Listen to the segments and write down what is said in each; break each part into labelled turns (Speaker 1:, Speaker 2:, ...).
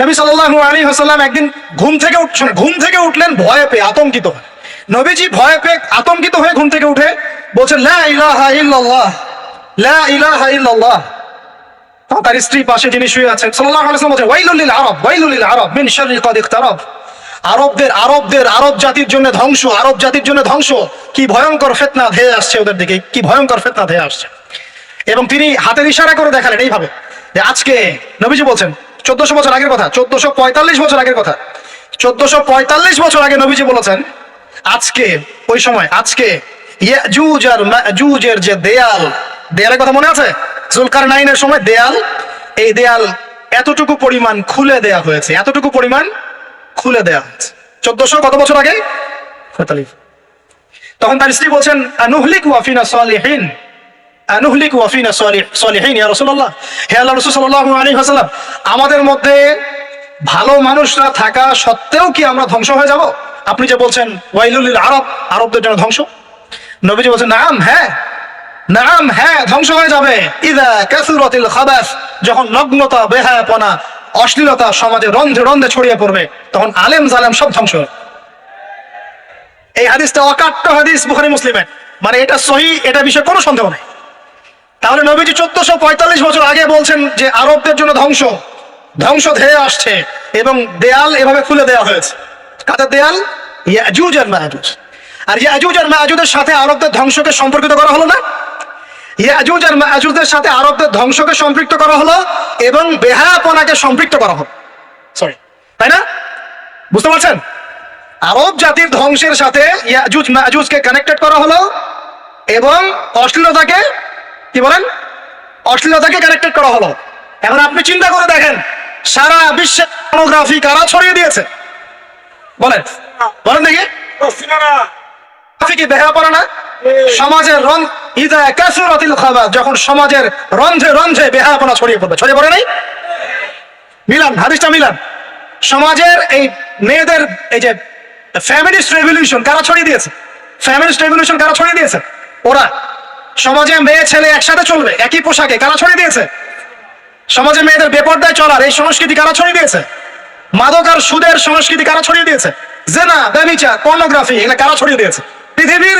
Speaker 1: নবী সাল্লাল্লাহু আলাইহি ওয়াসাল্লাম একদিন ঘুম থেকে উঠছেন ঘুম থেকে উঠলেন ভয়ে পেয়ে, আতঙ্কিত নবীজি ভয়ে পেয়ে আতঙ্কিত হয়ে ঘুম থেকে উঠে বলছেন তার স্ত্রী পাশে যিনি শুয়ে আছেন ওয়াইলুল লিল আরব আরব আরবদের আরবদের, আরব জাতির জন্য ধ্বংস, আরব জাতির জন্য ধ্বংস। কি ভয়ঙ্কর ফিতনা ধেয়ে আসছে ওদের দিকে, কি ভয়ঙ্কর ফিতনা ধেয়ে আসছে। এবং তিনি হাতের ইশারা করে দেখালেন এইভাবে যে আজকে নবীজি বলছেন চোদ্দশো বছর আগের কথা, চোদ্দশো পঁয়তাল্লিশ বছর আগের কথা। চোদ্দশো পঁয়তাল্লিশ বছর আগে নবীজি বলেছেন, আজকে, ওই সময়, আজকে ইয়াজুজ যে দেয়াল, দেয়ালের কথা মনে আছে? জুলকার নাইনের সময় দেয়াল, এই দেয়াল এতটুকু পরিমাণ খুলে দেয়া হয়েছে, এতটুকু পরিমাণ খুলে দেয়া হয়েছে। চোদ্দশো কত বছর আগে? পঁয়তাল্লিশ। তখন তার স্ত্রী বলছেন, আনুহলিক ওয়াফিনা সালিহিন। আনুহলিক ওয়াফিনা সালিহ সালিহিন, ইয়া হে আমাদের মধ্যে ভালো মানুষরা থাকা সত্ত্বেও কি আমরা ধ্বংস হয়ে যাব? আপনি যে বলছেন, ওয়াইলুল লিল আরব, আরবদের জন্য ধ্বংস। নবীজি বলছেন, নাম হ্যাঁ নাম হ্যাঁ ধ্বংস হয়ে যাবে। ইদা কাসুরাতিল খাবাস, যখন নগ্নতা, বেহায়াপনা, অশ্লীলতা সমাজে রন্ধে রন্ধে ছড়িয়ে পড়বে, তখন আলেম জালেম সব ধ্বংস হবে এই হাদিসটা অকাট্য হাদিস বুখারী মুসলিমের। মানে এটা সহি, এটা বিষয়ে কোনো সন্দেহ নেই। তাহলে নবীজি চোদ্দশো পঁয়তাল্লিশ বছর আগে বলছেন যে আরবদের জন্য ধ্বংস। ধ্বংস ধেয়ে আসছে এবং দেয়াল এভাবে খুলে দেওয়া হয়েছে। কাদের দেয়াল? ইয়াজুজ আর মায়াজুজ। আর ইয়াজুজ আর মায়াজুজের সাথে আরবদের ধ্বংসকে সম্পর্কিত করা হলো না। ইয়াজুজ আর মায়াজুজের সাথে আরবদের ধ্বংসকে সম্পৃক্ত করা হলো এবং বেহায়াপনাকে সম্পৃক্ত করা হলো। সরি তাই না? বুঝতে পারছেন? আরব জাতির ধ্বংসের সাথে ইয়াজুজ মাজুজকে কানেক্টেড করা হলো এবং অশ্লীলতাকে কি বলেন? অশ্লীলতাকে কানেক্টেড করা হলো। এখন আপনি চিন্তা করে দেখেন, সারা বিশ্বে পর্নোগ্রাফি কারা ছড়িয়ে দিয়েছে? বলেন। বলেন দেখি। সমাজের এই মেয়েদের, এই যে রেভলিউশন কারা ছড়িয়ে দিয়েছে? রেভলিউশন কারা ছড়িয়ে দিয়েছে? ওরা। সমাজে মেয়ে ছেলে একসাথে চলবে, একই পোশাকে, কারা ছড়িয়ে দিয়েছে? সমাজে মেয়েদের বেপর্দায় চলার এই সংস্কৃতি কারা ছড়িয়ে দিয়েছে? মাদক আর সুদের সংস্কৃতি কারা ছড়িয়ে দিয়েছে? জেনা, ব্যবিচার, পর্নোগ্রাফি, এগুলো কারা ছড়িয়ে দিয়েছে? পৃথিবীর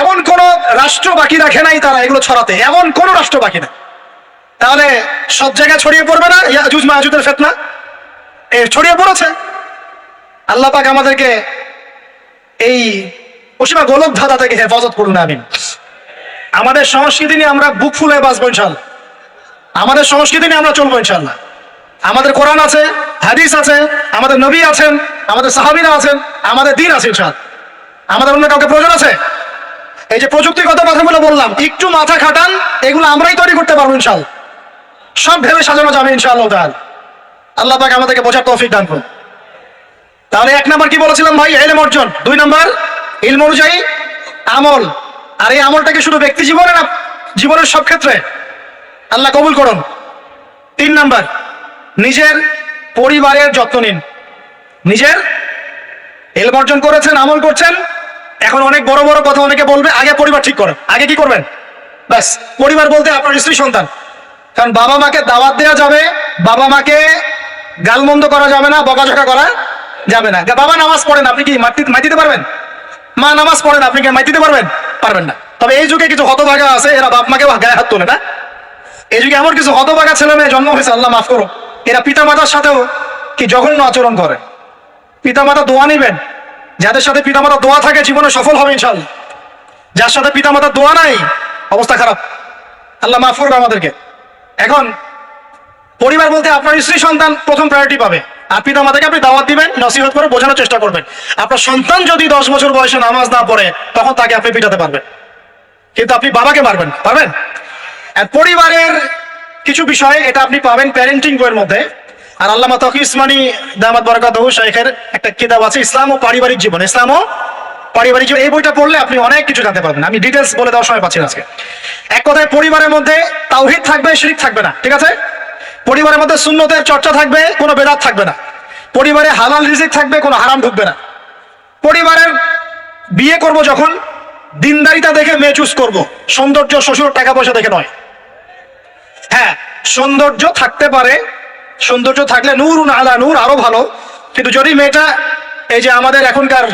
Speaker 1: এমন কোন রাষ্ট্র বাকি রাখে নাই তারা এগুলো ছড়াতে, এমন কোন রাষ্ট্র বাকি না তাহলে সব জায়গায় ছড়িয়ে পড়বে না ইয়াজুজ মাহাজুদের ফেতনা? এ ছড়িয়ে পড়েছে। আল্লাহ পাক আমাদেরকে এই পশ্চিমা গোলক ধাঁধা থেকে হেফাজত করুন, আমিন। আমাদের সংস্কৃতি নিয়ে আমরা বুক ফুলে বাঁচবো ইনশাল্লাহ। আমাদের সংস্কৃতি নিয়ে আমরা চলবো ইনশাল্লাহ। আমাদের কোরআন আছে, হাদিস আছে, আমাদের নবী আছেন, আমাদের সাহাবিরা আছেন, আমাদের দিন আছে ইনশাল্লাহ। আমাদের অন্য কাউকে প্রয়োজন আছে? এই যে প্রযুক্তিগত কথাগুলো বললাম, একটু মাথা খাটান, এগুলো আমরাই তৈরি করতে পারব ইনশাল সব ভেবে সাজানো যাবে ইনশাআল্লাহ তাহলে আল্লাহ পাক আমাদেরকে বোঝার তৌফিক দান করুন। তাহলে এক নাম্বার কি বলেছিলাম ভাই? এলেম অর্জন। দুই নাম্বার, ইলম অনুযায়ী আমল। আর এই আমলটাকে শুধু ব্যক্তি জীবনে না, জীবনের সব ক্ষেত্রে আল্লাহ কবুল করুন। তিন নাম্বার, নিজের পরিবারের যত্ন নিন। নিজের এলম অর্জন করেছেন, আমল করছেন, এখন অনেক বড় বড় কথা অনেকে বলবে, আগে পরিবার ঠিক করেন। আগে কি করবেন? ব্যাস, পরিবার বলতে আপনার স্ত্রী সন্তান। কারণ বাবা মাকে দাওয়াত দেওয়া যাবে, বাবা মাকে গালমন্দ করা যাবে না, বকাঝকা করা যাবে না। বাবা নামাজ পড়েন, আপনি কি মাতি- মাই পারবেন? মা নামাজ পড়েন, আপনি কি মাই দিতে পারবেন? পারবেন না। তবে এই যুগে কিছু হতভাগা আছে, এরা বাপ মাকে গায়ে হাত তোলে না। এই যুগে এমন কিছু হতভাগা ছেলে মেয়ে জন্ম হয়েছে, আল্লাহ মাফ করো এরা পিতা মাতার সাথেও কি জঘন্য আচরণ করে। পিতা মাতা দোয়া নিবেন। যাদের সাথে পিতা মাতা দোয়া থাকে, জীবনে সফল হবে ইনশাল্লাহ যার সাথে পিতা মাতার দোয়া নাই, অবস্থা খারাপ। আল্লাহ মাফ করবে আমাদেরকে। এখন, পরিবার বলতে আপনার স্ত্রী সন্তান প্রথম প্রায়োরিটি পাবে। পিতা মাতাকে আপনি দাওয়াত দিবেন, নসিহত করে বোঝানোর চেষ্টা করবেন। আপনার সন্তান যদি দশ বছর বয়সে নামাজ না পড়ে, তখন তাকে আপনি পিটাতে পারবেন। কিন্তু আপনি বাবাকে মারবেন, পারবেন? পরিবারের কিছু বিষয়ে, এটা আপনি পাবেন প্যারেন্টিং বইয়ের মধ্যে। আর আল্লামা তকি ইসমানি দামাত বরকাত শেখের একটা কিতাব আছে, ইসলাম ও পারিবারিক জীবন। ইসলাম ও পারিবারিক জীবন। এই বইটা পড়লে আপনি অনেক কিছু জানতে পারবেন। আমি ডিটেলস বলে দেওয়ার সময় পাচ্ছি আজকে। এক কথায় পরিবারের মধ্যে তাওহিদ থাকবে, শিরিক থাকবে না, ঠিক আছে? পরিবারের মধ্যে সুন্নতের চর্চা থাকবে, কোনো বেদাত থাকবে না। পরিবারে হালাল রিজিক থাকবে, কোনো হারাম ঢুকবে না। পরিবারের বিয়ে করব যখন দিনদারিতা দেখে মেয়ে চুজ করব। সৌন্দর্য শ্বশুর টাকা পয়সা দেখে নয়। হ্যাঁ সৌন্দর্য থাকতে পারে, সৌন্দর্য থাকলে নূর আলা নূর, আরও ভালো। কিন্তু যদি মেয়েটা, এই যে আমাদের এখনকার,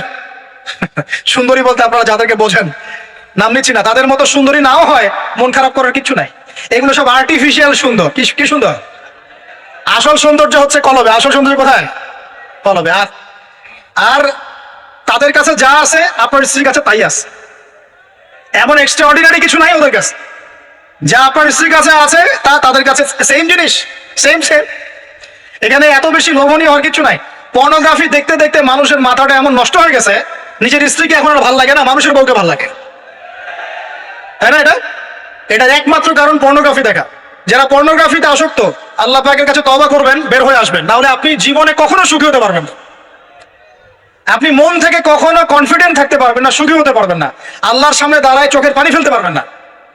Speaker 1: সুন্দরী বলতে আপনারা যাদেরকে বোঝেন, নাম নিচ্ছি না, তাদের মতো সুন্দরী নাও হয়, মন খারাপ করার কিছু নাই। এগুলো সব আর্টিফিশিয়াল সুন্দর। কি সুন্দর? আসল সৌন্দর্য হচ্ছে কলবে। আসল সৌন্দর্য কোথায়? কলবে। আর আর তাদের কাছে যা আছে, আপনার স্ত্রীর কাছে তাই আছে। এমন এক্সট্রা অর্ডিনারি কিছু নাই ওদের কাছে। যা আপনার স্ত্রীর কাছে আছে, তা তাদের কাছে সেম জিনিস সেম সেম এখানে এত বেশি লোভনীয় হওয়ার কিছু নাই। পর্নোগ্রাফি দেখতে দেখতে মানুষের মাথাটা এমন নষ্ট হয়ে গেছে, নিজের স্ত্রীকে এখন আর ভালো লাগে না, মানুষের বউকে ভালো লাগে। তাই না এটা? এটার একমাত্র কারণ পর্নোগ্রাফি দেখা। যারা পর্নোগ্রাফিতে আসক্ত আল্লাহ পাকের কাছে তবা করবেন, বের হয়ে আসবেন। নাহলে আপনি জীবনে কখনো সুখী হতে পারবেন না। আপনি মন থেকে কখনো কনফিডেন্ট থাকতে পারবেন না, সুখী হতে পারবেন না। আল্লাহর সামনে দাঁড়ায় চোখের পানি ফেলতে পারবেন না।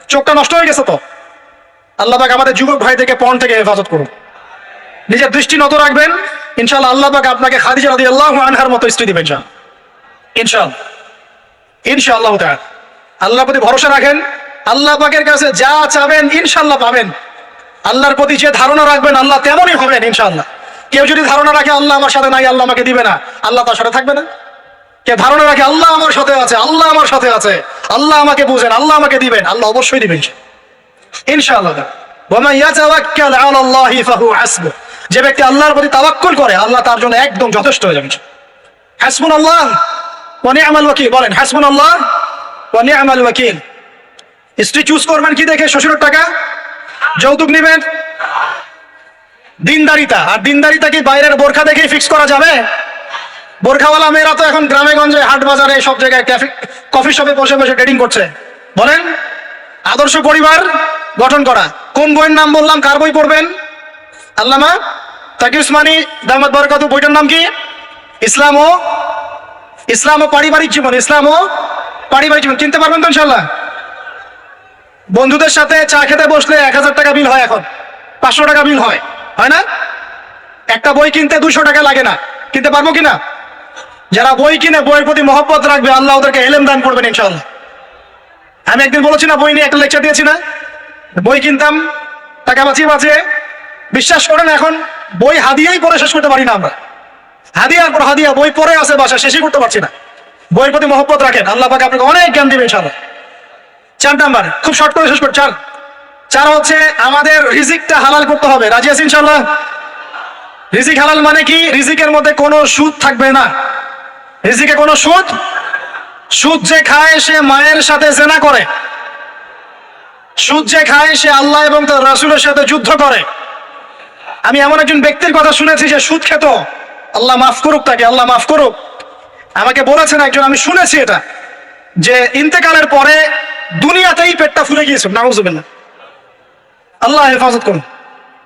Speaker 1: চোখটা নষ্ট হয়ে গেছে তো। আল্লাহ পাক আমাদের যুবক ভাই থেকে পণ থেকে হেফাজত করুন। নিজের দৃষ্টি নত রাখবেন। ইনশাল্লাহ আল্লাহ পাক আপনাকে খাদিজা রাদি আল্লাহ আনহার মতো স্ত্রী দিবেন ইনশাল্লাহ ইনশাআল্লাহ। তাআলা। আল্লাহর প্রতি ভরসা রাখেন। আল্লাহ পাকের কাছে যা চাবেন ইনশাল্লাহ পাবেন। আল্লাহর প্রতি যে ধারণা রাখবেন, আল্লাহ তেমনই হবেন ইনশাআল্লাহ। কেউ যদি ধারণা রাখে, আল্লাহ আমার সাথে নাই, আল্লাহ আমাকে দিবে না। আল্লাহ তার সাথে থাকবে না। কে ধারণা রাখে, আল্লাহ আমার সাথে আছে, আল্লাহ আমার সাথে আছে, আল্লাহ আমাকে বুঝেন, আল্লাহ আমাকে দিবেন, আল্লাহ অবশ্যই দিবেন আল্লাহি যে ব্যক্তি আল্লাহর প্রতি তাওয়াক্কুল করে, আল্লাহ তার জন্য একদম যথেষ্ট হয়ে যাবে। হাসবুনাল্লাহ ওয়া নি'মাল ওয়াকিল, বলেন, হাসবুনাল্লাহ ওয়া নি'মাল ওয়াকিল। স্ত্রী চুজ করবেন কি দেখে? শ্বশুরের টাকা? যৌতুক নেবেন? দিনদারিতা। আর দিনদারিতা কি বাইরের বোরখা দেখে ফিক্স করা যাবে? বোরখাওয়ালা মেয়েরা তো এখন গ্রামে, গঞ্জে, হাট বাজারে সব জায়গায় ক্যাফে কফি শপে বসে বসে ডেটিং করছে। বলেন, আদর্শ পরিবার গঠন করা। কোন বইয়ের নাম বললাম? কার বই পড়বেন? আল্লামা তাকি উসমানী দামাত বরকত, বইটার নাম কি? ইসলাম ও ইসলাম ও পারিবারিক জীবন, ইসলাম ও পারিবারিক জীবন। চিনতে পারবেন তো ইনশাল্লাহ বন্ধুদের সাথে চা খেতে বসলে এক হাজার টাকা বিল হয় এখন। পাঁচশো টাকা বিল হয়। হয় না? একটা বই কিনতে দুশো টাকা লাগে না। কিনতে পারব কিনা? যারা বই কিনে বইয়ের প্রতি মহব্বত রাখবে, আল্লাহ ওদেরকে এলেম দান করবেন ইনশাল্লাহ আমি একদিন বলেছি না, বই নিয়ে একটা লেকচার দিয়েছি না। বই কিনতাম, টাকা বাঁচিয়ে বাঁচিয়ে। বিশ্বাস করেন এখন, বই হাদিয়াই পড়ে শেষ করতে পারি না আমরা। হাদিয়ার পর হাদিয়া, বই পড়ে আছে বাসা শেষই করতে পারছি না। বইয়ের প্রতি মহব্বত রাখেন। আল্লাহ পাকে আপনাকে অনেক জ্ঞান দিবে ইনশাল্লাহ চার নাম্বার, খুব শর্ট করে শেষ কর, চার। চার হচ্ছে আমাদের রিজিকটা হালাল করতে হবে। রাজি আছি ইনশাল্লাহ রিজিক হালাল মানে কি? রিজিকের মধ্যে কোনো সুদ থাকবে না। রিজিকে কোনো সুদ? সুদ যে খায় সে মায়ের সাথে জেনা করে। সুদ যে খায় সে আল্লাহ এবং তার রাসুলের সাথে যুদ্ধ করে। আমি এমন একজন ব্যক্তির কথা শুনেছি যে সুদ খেত। আল্লাহ মাফ করুক তাকে, আল্লাহ মাফ করুক। আমাকে বলেছেন একজন, আমি শুনেছি এটা, যে ইন্তেকালের পরে দুনিয়াতেই পেটটা ফুলে গিয়েছিল নাউজুবিল্লাহ। আল্লাহ হেফাজত করুন।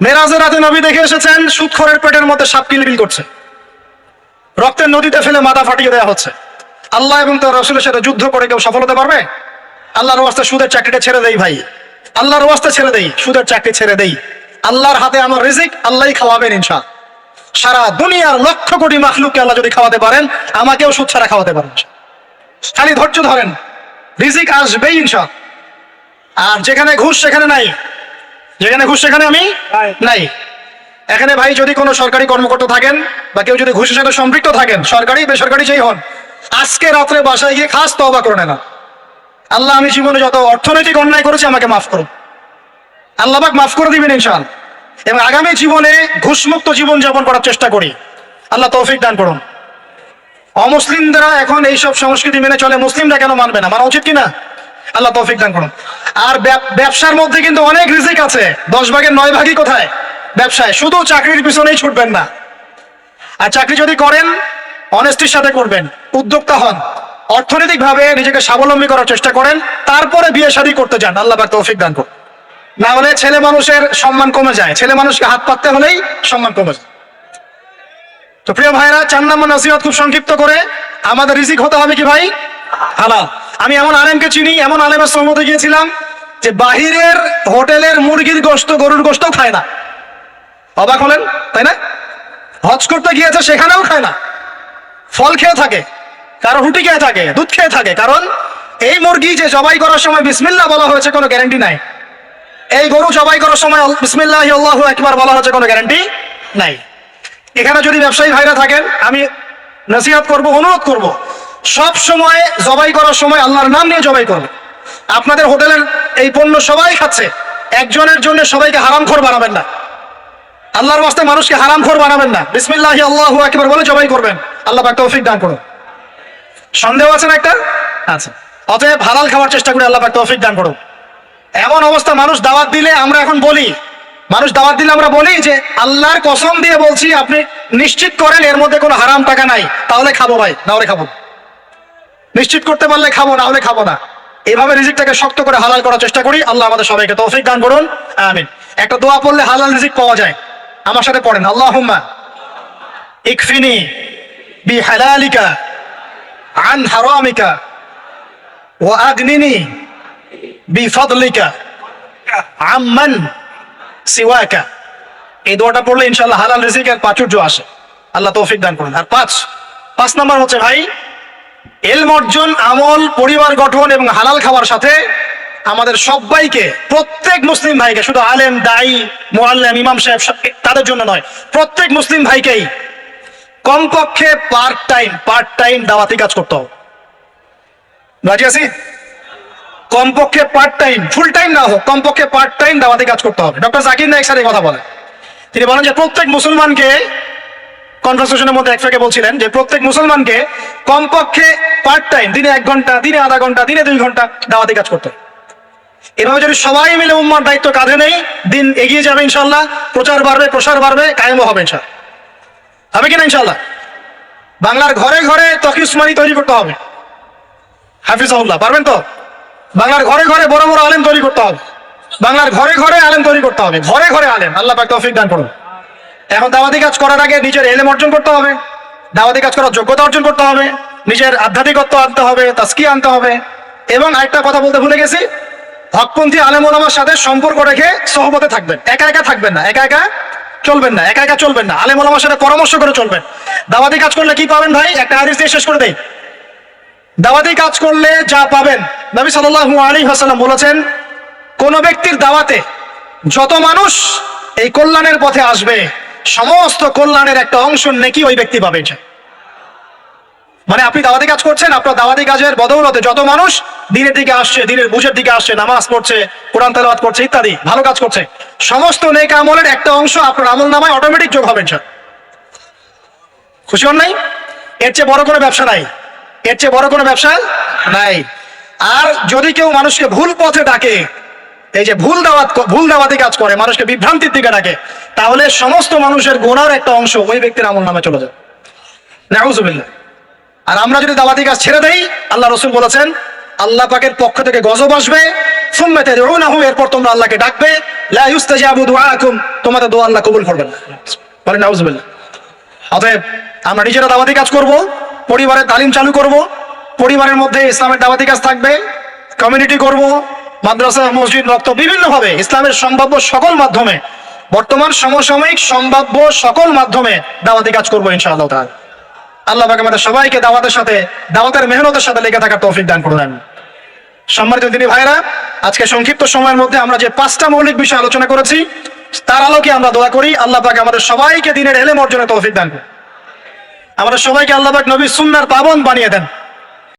Speaker 1: মেরাজের রাতে নবী দেখে এসেছেন, সুদখরের পেটের মধ্যে সাপ কিলবিল করছে। রক্তের নদীতে ফেলে মাথা ফাটিয়ে দেওয়া হচ্ছে। আল্লাহ এবং তার রসুলের সাথে যুদ্ধ করে কেউ সফল হতে পারবে? আল্লাহর ওয়াস্তে সুদের চাকরিটা ছেড়ে দেই ভাই। আল্লাহর ওয়াস্তে ছেড়ে দেই, সুদের চাকরি ছেড়ে দেই। আল্লাহর হাতে আমার রিজিক, আল্লাহই খাওয়াবেন ইনশা সারা দুনিয়ার লক্ষ কোটি মাখলুককে আল্লাহ যদি খাওয়াতে পারেন, আমাকেও সুদ ছাড়া খাওয়াতে পারেন খালি ধৈর্য ধরেন। রিজিক আসবেই ইনশা আর যেখানে ঘুষ সেখানে নাই। যেখানে ঘুষ সেখানে আমি নাই। এখানে ভাই যদি কোনো সরকারি কর্মকর্তা থাকেন বা কেউ যদি ঘুষের সাথে সম্পৃক্ত থাকেন সরকারি বেসরকারি যেই হন আজকে রাত্রে বাসায় গিয়ে খাস তবা করে না আল্লাহ আমি জীবনে যত অর্থনৈতিক অন্যায় করেছি আমাকে মাফ করুন। আল্লাহ পাক মাফ করে দিবেন ইনশাল এবং আগামী জীবনে ঘুষমুক্ত জীবন যাপন করার চেষ্টা করি। আল্লাহ তৌফিক দান করুন। অমুসলিমরা এখন এইসব সংস্কৃতি মেনে চলে, মুসলিমরা কেন মানবে না? মানা উচিত কিনা? আল্লাহ তৌফিক দান করুন। আর ব্যবসার মধ্যে কিন্তু অনেক রিজিক আছে। দশ ভাগের নয় ভাগই কোথায়? ব্যবসায়। শুধু চাকরির পিছনেই ছুটবেন না। আর চাকরি যদি করেন, অনেস্টির সাথে করবেন। উদ্যোক্তা হন। অর্থনৈতিক ভাবে নিজেকে স্বাবলম্বী করার চেষ্টা করেন। তারপরে বিয়ে শাদী করতে যান। আল্লাহ তৌফিক দান করুন। না হলে ছেলে মানুষের সম্মান কমে যায়। ছেলে মানুষকে হাত পাততে হলেই সম্মান কমে যায়। তো প্রিয় ভাইরা চার নম্বর নসিহত খুব সংক্ষিপ্ত করে। আমাদের রিজিক হতে হবে কি ভাই? হালাল। আমি এমন আলেমকে চিনি, এমন আলেমের সঙ্গতে গিয়েছিলাম যে বাহিরের হোটেলের মুরগির গোস্ত গরুর গোস্ত খায় না। অবাক হলেন? তাই না? হজ করতে গিয়েছে, সেখানেও খায় না। ফল খেয়ে থাকে, কারও রুটি খেয়ে থাকে, দুধ খেয়ে থাকে। কারণ এই মুরগি যে জবাই করার সময় বিসমিল্লা বলা হয়েছে, কোনো গ্যারান্টি নাই। এই গরু জবাই করার সময় বিসমিল্লাহ আল্লাহ একবার বলা হয়েছে, কোনো গ্যারান্টি নাই। এখানে যদি ব্যবসায়ী ভাইরা থাকেন, আমি নসিহাত করব, অনুরোধ করব, সব সময় জবাই করার সময় আল্লাহর নাম নিয়ে জবাই করবে। আপনাদের হোটেলের এই পণ্য সবাই খাচ্ছে, একজনের জন্য সবাইকে হারাম খোর বানাবেন না। আল্লাহর বাস্তে মানুষকে হারাম খোর বানাবেন না। বিসমিল্লাহ, আল্লাহ আকবার বলে জবাই করবেন। আল্লাহ পাক তৌফিক দান করুন। সন্দেহ আছে না একটা? আচ্ছা। অতএব হালাল খাওয়ার চেষ্টা করে আল্লাহ পাক তৌফিক দান করুন। এমন অবস্থা মানুষ দাওয়াত দিলে আমরা এখন বলি মানুষ দাওয়াত দিলে আমরা বলি যে, আল্লাহর কসম দিয়ে বলছি, আপনি নিশ্চিত করেন এর মধ্যে কোনো হারাম টাকা নাই, তাহলে খাব ভাই, না হলে খাব। নিশ্চিত করতে পারলে খাব, না হলে খাব না। এভাবে রিজিকটাকে শক্ত করে হালাল করার চেষ্টা করি। আল্লাহ আমাদের সবাইকে তৌফিক দান করুন। আমিন। একটা দোয়া পড়লে হালাল রিজিক পাওয়া যায়। আমার সাথে পড়েন আল্লাহ ইকফিনি বি হালালিকা আন হারামিকা, ওয়া আগনিনি বিফাদলিকা, আম্মান সিওয়াকা এই দোয়াটা পড়লে ইনশাল্লাহ হালাল রিজিকের প্রাচুর্য আসে। আল্লাহ তৌফিক দান করুন। আর পাঁচ পাঁচ নাম্বার হচ্ছে, ভাই, এলম অর্জন, আমল, পরিবার গঠন এবং হালাল খাওয়ার সাথে আমাদের সবাইকে, প্রত্যেক মুসলিম ভাইকে, শুধু আলেম, দায়ী, মোয়াল্লেম, ইমাম সাহেব তাদের জন্য নয়, প্রত্যেক মুসলিম ভাইকেই কমপক্ষে পার্ট টাইম পার্ট টাইম দাওয়াতি কাজ করতে হবে। রাজি আছি কমপক্ষে পার্ট টাইম ফুল টাইম না হোক, কমপক্ষে পার্ট টাইম দাওয়াতে কাজ করতে হবে। ডক্টর জাকির নায়ক স্যার এই কথা বলে তিনি বলেন যে, প্রত্যেক মুসলমানকে কনভারসেশনের মধ্যে একফাকে বলছিলেন যে, প্রত্যেক মুসলমানকে কমপক্ষে পার্ট টাইম দিনে এক ঘণ্টা, দিনে আধা ঘণ্টা, দিনে দুই ঘণ্টা দাওয়াতি কাজ করতে। এভাবে যদি সবাই মিলে উম্মার দায়িত্ব কাঁধে নেই, দিন এগিয়ে যাবে ইনশাল্লাহ প্রচার বাড়বে, প্রসার বাড়বে, কায়েমও হবে ইনশাল্লাহ হবে কিনা ইনশাল্লাহ বাংলার ঘরে ঘরে তকি উসমানি তৈরি করতে হবে। হাফিজাহুল্লাহ, পারবেন তো? বাংলার ঘরে ঘরে বড় বড় আলেম তৈরি করতে হবে। বাংলার ঘরে ঘরে আলেম তৈরি করতে হবে। ঘরে ঘরে আলেম। আল্লাহ পাক তৌফিক দান করুন। এখন দাওয়াতি কাজ করার আগে নিজের এলেম অর্জন করতে হবে। দাওয়াতি কাজ করার যোগ্যতা অর্জন করতে হবে। নিজের আধ্যাত্মিকত্ব আনতে হবে তাস্কি আনতে হবে। এবং আরেকটা কথা বলতে ভুলে গেছি, হকপন্থী আলেম ওলামার সাথে সম্পর্ক রেখে সহবতে থাকবেন। একা একা থাকবেন না, একা একা চলবেন না, একা একা চলবেন না। আলেম ওলামার সাথে পরামর্শ করে চলবেন। দাওয়াতি কাজ করলে কি পাবেন ভাই? একটা হাদিস দিয়ে শেষ করে দেই। দাওয়াতি কাজ করলে যা পাবেন। নবী সাল্লাল্লাহু আলাইহি ওয়াসাল্লাম বলেছেন, কোন ব্যক্তির দাওয়াতে যত মানুষ এই কল্যাণের পথে আসবে, সমস্ত কল্যাণের একটা অংশ নেকি ওই ব্যক্তি পাবে মানে আপনি দাওয়াতি কাজ করছেন, আপনার দাওয়াতি কাজের বদৌলতে যত মানুষ দিনের দিকে আসছে, দিনের বুঝের দিকে আসছে, নামাজ পড়ছে, কোরআন তেলাওয়াত করছে, ইত্যাদি, ভালো কাজ করছে, সমস্ত নেক আমলের একটা অংশ আপনার আমল নামায় অটোমেটিক যোগ হবে। খুশি হন নাই? এর চেয়ে বড় কোনো ব্যবসা নাই। এর চেয়ে বড় কোনো ব্যবসা নাই। আর যদি কেউ মানুষকে ভুল পথে ডাকে, এই যে ভুল দাওয়াত ভুল দাওয়াতি কাজ করে, মানুষকে বিভ্রান্তির দিকে ডাকে, তাহলে সমস্ত মানুষের গোনার একটা অংশ ওই ব্যক্তির আমল নামে চলে যায় আর আমরা যদি দাওয়াতি কাজ ছেড়ে দেই, আল্লাহ রসুল বলেছেন, আল্লাহ পাকের পক্ষ থেকে গজব আসবে সুম্মাতে এরপর তোমরা আল্লাহকে ডাকবে তোমাদের দোয়া আল্লাহ কবুল করবেন। অতএব আমরা নিজেরা দাওয়াতি কাজ করব পরিবারের তালিম চালু করব, পরিবারের মধ্যে ইসলামের দাওয়াতি কাজ থাকবে কমিউনিটি করব, মাদ্রাসা, মসজিদ, রক্ত বিভিন্নভাবে ইসলামের সম্ভাব্য সকল মাধ্যমে, বর্তমান সমসাময়িক সম্ভাব্য সকল মাধ্যমে দাওয়াতি কাজ করব ইনশাআল্লাহ তাআলা। আল্লাহ আমাদের সবাইকে দাওয়াতের সাথে, দাওয়াতের মেহনতের সাথে লেগে থাকার তৌফিক দান করলেন সম্মানিত দিনী ভাইরা আজকে সংক্ষিপ্ত সময়ের মধ্যে আমরা যে পাঁচটা মৌলিক বিষয় আলোচনা করেছি, তার আলোকে আমরা দোয়া করি, আল্লাহ আমাদের সবাইকে দিনের এলেম অর্জনে তৌফিক দান করুন। আমাদের সবাইকে আল্লাহ নবী সুন্নার পাবন বানিয়ে দেন।